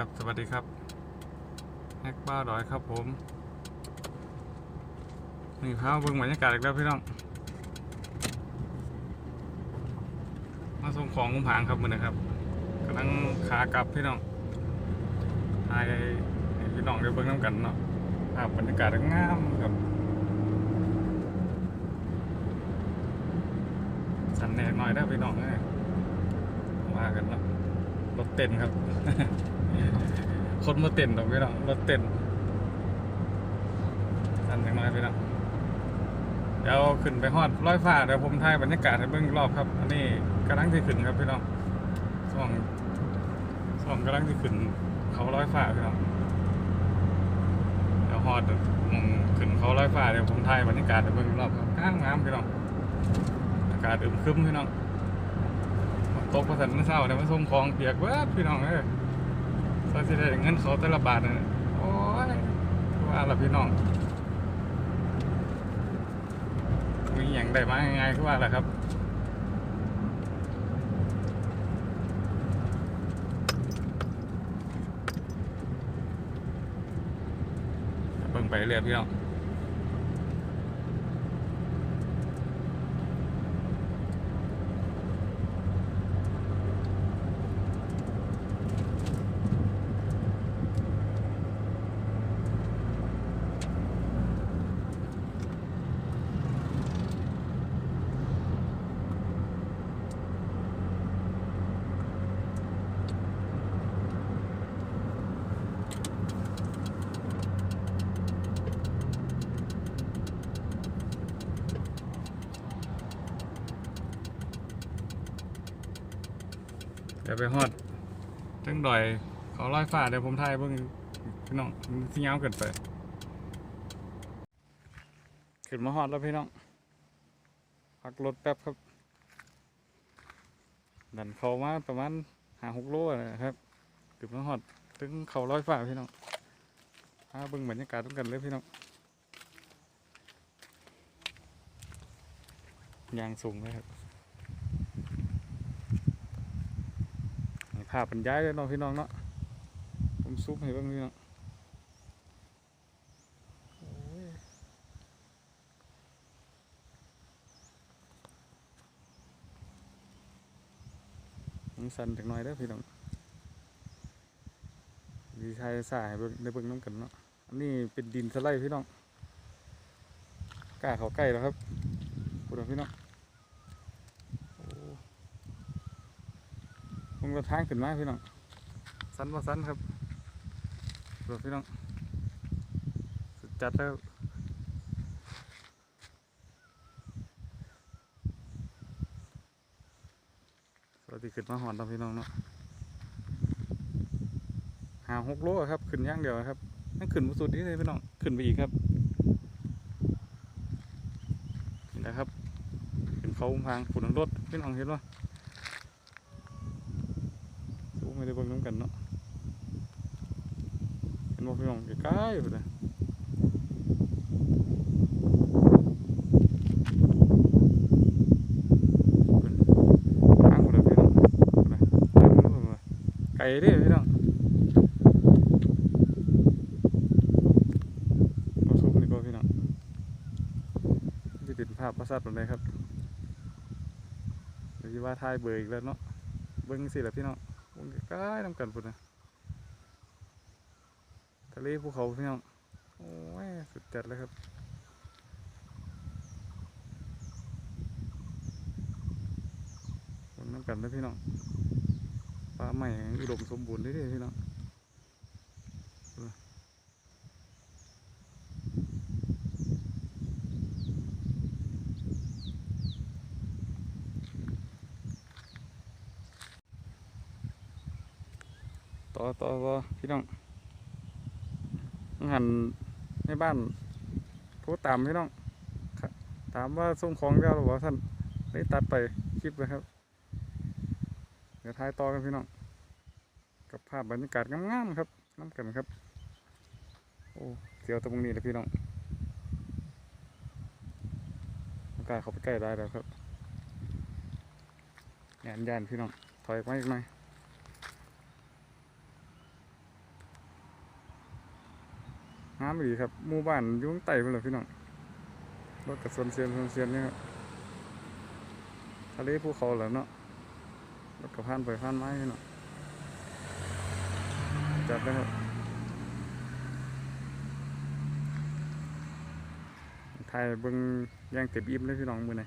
ครับสวัสดีครับแฮกบ้าดอยครับผมนี่พามาเบิ่งบรรยากาศอีกแล้วพี่น้องมาส่งของกุ้งผางครับมือนะครับกำลังขากลับพี่น้องทายให้พี่น้องได้เบิ่งน้ำกันเนาะภาพบรรยากาศงามครับสันแหน่หน่อยได้พี่น้องเอ้ยว่ากันเนาะรถเต้นครับ คนมาเต้นดอกพี่น้องรถเต้นสันอย่างน้อยพี่น้องเดี๋ยวขึ้นไปฮอดร้อยฟ้าเดี๋ยวผมถ่ายบรรยากาศให้เบิ่งอีกรอบครับ อันนี้กำลังที่ขึ้นครับพี่น้องส่องส่องกำลังที่ขึ้น เขาร้อยฟ้าพี่น้องเดี๋ยวฮอดมองขึ้นเขาร้อยฟ้าเดี๋ยวผมถ่ายบรรยากาศให้เบิ่งอีกรอบครับงามงามพี่น้องอากาศอึมครึมพี่น้องตกประสันเมื่อเช้าเดี๋ยวมาส่งของเปียกเบิดพี่น้องเอ้ย ก็จะได้เงินเขาแต่ละบาทนะโอ้ยว่าละพี่น้องมีอย่างได้มาง่ายๆคือว่าละครับเบิ่งไปเรื่อยพี่น้อง เดี๋ยวไปฮอดถึงดอยเขาลอยฟ้าเดี๋ยวผมถ่ายเบิ่งพี่น้องมันที่ยาวเกินไปขึ้นมาฮอดแล้วพี่น้องพักรถแป๊บครับดันเขามาประมาณหาหกโลนะครับขึ้นมาฮอดถึงเขาลอยฟ้าพี่น้องพาเบิ่งบรรยากาศต้องกันเลยพี่น้องยางสูงเลยครับ ให้ภาพบรรยายเลยเนาะพี่น้องเนาะผมซุปให้บ้างพี่น้องโอ้ยผมสั่นจักหน่อยเด้อพี่น้องดีไทยสายให้เบิ่งได้เบิ่งน้ำกันเนาะอันนี้เป็นดินสไลด์พี่น้องกล้าเขาใกล้แล้วครับพูดพี่น้อง ผมก็ทางขึ้นมาพี่น้องสันว่าสันครับดูพี่น้องจัดแล้วสวัสดีขึ้นมาหอนเราพี่น้องเนาะหาหกโลอครับขึ้นย่างเดียวครับนั่นขึ้นมาสุดนี้เลยพี่น้องขึ้นไปอีกครับนี่นะครับขึ้นเขาพางฝุ่นรถพี่น้องเห็นว่า สู้ไม่ได้เบิ่งน้ำกันเนาะเห็ นบอกพี่น้องใกล้ๆเลยพี่น้องไปเลยทางหมดเลยไกลเดิพี่น้องเราสู้กันดีกว่าพี่น้องจะติดภาพประสาทตรงไหนครับเดี๋ยวว่าทายเบอร์อีกแล้วเนาะเบิ่งสิแหละพี่น้องวงใกล้ๆน้ำกันพุ่นนะ ทะเลภูเขาพี่น้อง โอ้ย สุดจัดเลยครับ น้ำกันนะพี่น้อง ปลาใหม่อุดมสมบูรณ์เด้ๆพี่น้องต่อต่อต่อพี่น้อง หันในบ้านโทรตามพี่น้องถามว่าส่งของแล้วหรือเปล่าท่านได้ตัดไปคลิปเลยครับ เดี๋ยวถ่ายต่อกันพี่น้องกับภาพบรรยากาศงามๆครับน้ำกันครับ โอ้เสียวตรงนี้เลยพี่น้องอากาศเขาไปใกล้ได้แล้วครับยานยานพี่น้องถอยออกมาอีกหน่อย งามดีครับหมู่บ้านยุ่ข้งใต้เพื่อนเลยพี่น้องรถกับโซนเซียนโซนเซียนนี่ครับทะเลภูเขาแหล้วเนาะรถกับผ่านไปผ่านไม้พี่น้องจัดเลยครับไทยเบิ้งย่างเต็มอิ่มเลยพี่น้องมือไหน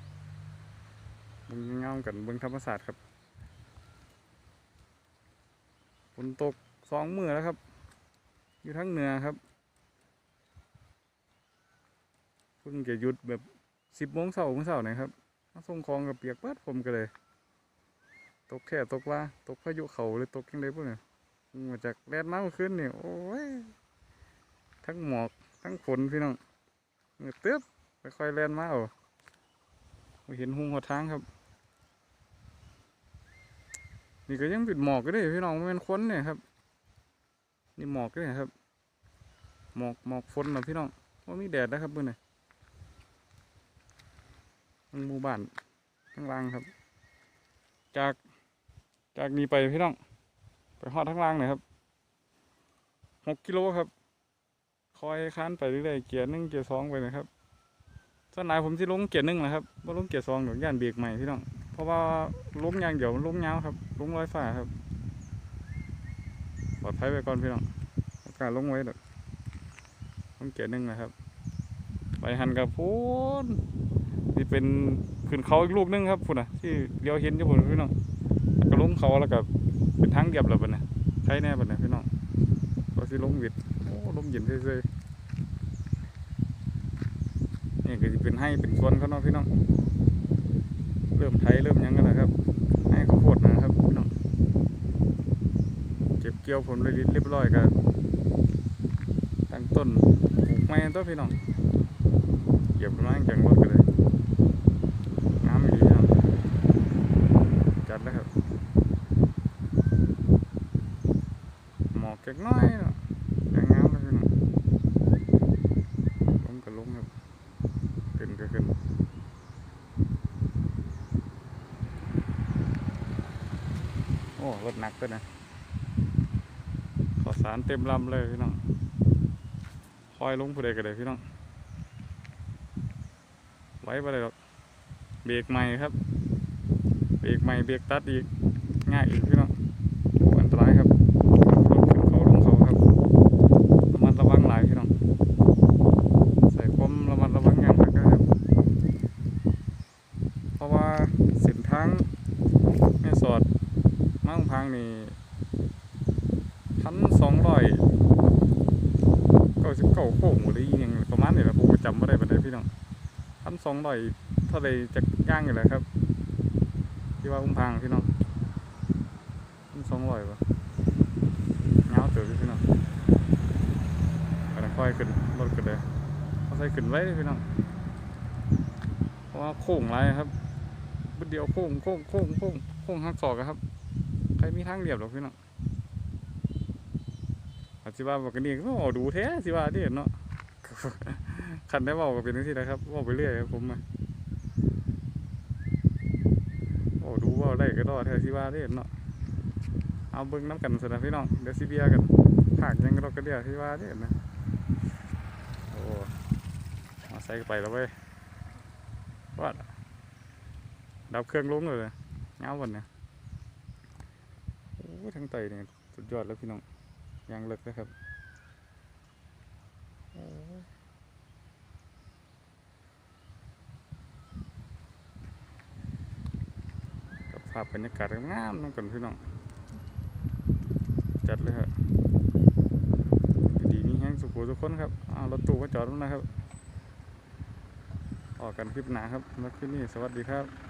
เบิ้งเงากันเบิ้งธรรมศาสตร์ครับฝนตกสองมือแล้วครับ อยู่ทั้งเหนือครับเพิ่งจะหยุดแบบสิบโมงเช้าเมื่อเช้านี่ครับมาส่งของกับเปียกเปิดผมก็เลย ตกแค่ตกว่าตกพายุเขาหรือตกยังไงพวกเนี่ยมาจากแดดมาเมื่อคืนนี่โอ้ยทั้งหมอกทั้งฝนพี่น้องเงือเตือบค่อยแล่นมาเอาเห็นหุงหัวทางครับ นี่ก็ยังปิดหมอกก็ได้พี่น้องมันควนเนี่ยครับ นี่หมอกเลยครับ หมอกหมอกฝนนะพี่น้องว่ามีแดดนะครับเพื่อนเนี่ย ทั้งหมู่บ้านทั้งล่างครับ จากจากนี้ไปพี่น้อง ไปฮอดทั้งล่างหน่อยครับหกกิโลครับ คอยค้านไปเรื่อยๆเกียร์หนึ่งเกียร์สองไปนะครับส่วนไหนผมที่ลงเกียร์หนึ่งนะครับว่าลงเกียร์สองหนูย่านเบรกใหม่พี่น้องเพราะว่าลงยางเดียวมันลงยาวครับลงร้อยฝ่าครับปลอดภัยไปก่อนพี่น้องอากาศลงไว้ดอกต้องเกียร์หนึ่งนะครับ ไปหันกับพูน นี่เป็นขึ้นเขาอีกลูกหนึงครับพุ่นน่ะที่เลี้ยวเห็นอยู่พุ่นพี่น้องแล้วก็ลงเขาแล้วก็เป็นทางเดียบแล้วบัดน่ะใครแน่บัดน่ะพี่น้องก็สิลงวิดโอ้ลมเย็นเซ่ๆนี่ก็จะเป็นให้เป็นสวนเขาเนาะพี่น้องเริ่มไถเริ่มยังกันแล้วครับให้ข้าวโพดนะครับพี่น้องเก็บเกี่ยวผลผลิตเรียบร้อยกันตั้งต้นปลูกไม้ตัวพี่น้องเหยียบไม้จังรถกันเลยงามดีครับจัดแล้วครับ หมอกเล็กน้อยเนาะแต่งามเลยพี่น้องลงก็ลงครับขึ้นก็ขึ้นโอ้รถหนักด้วยนะขอสารเต็มลำเลยพี่น้องคอยลงผู้ใดก็ได้พี่น้องไว้ไปเลยหรอกเบรกใหม่ครับ เบรกใหม่เบรกตัดอีกง่ายอีกพี่น้องอันตรายครับรถขึ้นเขาลงเขาครับระมัดระวังหลายพี่น้อง ใส่ความระมัดระวังอย่างมากครับ เพราะว่าเส้นทางแม่สอดมั่งพังนี่ พันสองร้อยเก้าสิบเก้าโค้งหรืออหยังประมาณนี้แหละผมจำไม่ได้ปานใดพี่น้องพันสองร้อยเท่าใดจะย่างอยู่แหละครับ ที่ว่าอุ้มพังพี่น้องพันสองร้อยปะเงาเตือพี่น้องกำลังค่อยขึ้นรถกันเลยเขาใส่ขึ้นไว้พี่น้องเพราะว่าโค้งไรครับบึดเดียวโค้งโค้งโค้งโค้งโค้งหักศอกครับ ใครมีทางเรียบหรอพี่น้อง สิว่าบอกกันนี่ก็บอกดูแท้สิว่าที่เห็นเนาะคันได้บอกก็เป็นที่นะครับบอกไปเรื่อยครับผมอะบอกดูว่าได้ก็รอดแท้สิว่าที่เห็นเนาะเอาเบิ้งน้ำกันสนะพี่น้องเดี๋ยวสิเบียกันผากยังก็รอกกันเดียที่ว่าที่เห็นนะโอ้มาใส่ไปแล้วเว้ยว่าดับเครื่องลงเลยเงาวันเนี่ยโอ้ยทั้งไตเนี่ยสุดยอดแล้วพี่น้อง ยางเลิกนะครับกับภาพบรรยากาศงามน้องกันพี่น้อง จัดเลยครับดีๆมีแห้งสุขุทุกคนครับรถตู้ก็จอดแล้วนะครับ ออกกันคลิปหนาครับแล้วคลิปนี้สวัสดีครับ